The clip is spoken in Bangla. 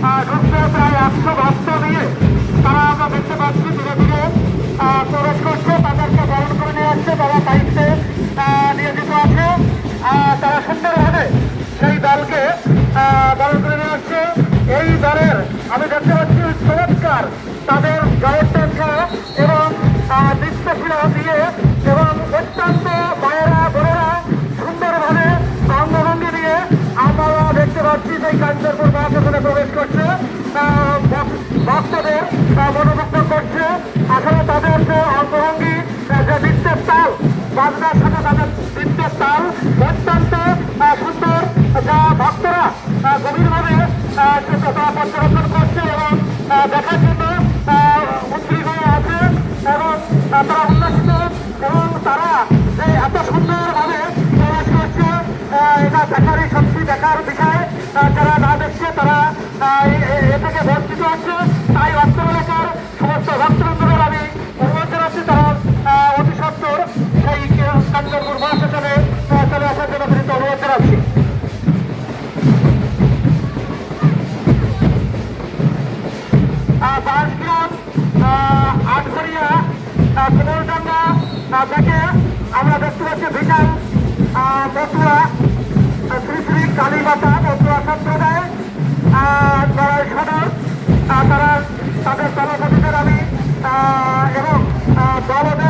ঢুকছে প্রায় একশো ভক্ত নিয়ে তারা আমরা দেখতে পাচ্ছি ধীরে ধীরে প্রবেশ করছে তাদেরকে বরণ করে নিয়ে আসছে তারা দায়িত্বে নিয়োজিত আছে তারা সুন্দরভাবে সেই দলকে বরণ করে নিয়ে আসছে এই দলের, আমি দেখতে পাচ্ছি তারা উল্লাসিত এবং তারা যে এত সুন্দরভাবে প্রকাশ করছে এটা দেখারই সত্যি দেখার বিষয়। যারা না দেখছে, তারা এ- থেকে বঞ্চিত হচ্ছে। তাই অত্র কোনো জন্য দেখে আমরা দেখতে পাচ্ছি বিকাল মতুয়া শ্রী শ্রী কালীমাতা মতুয়া সম্প্রদায় যারা সদর তারা তাদের সভাপতিদের আমি এবং দলদের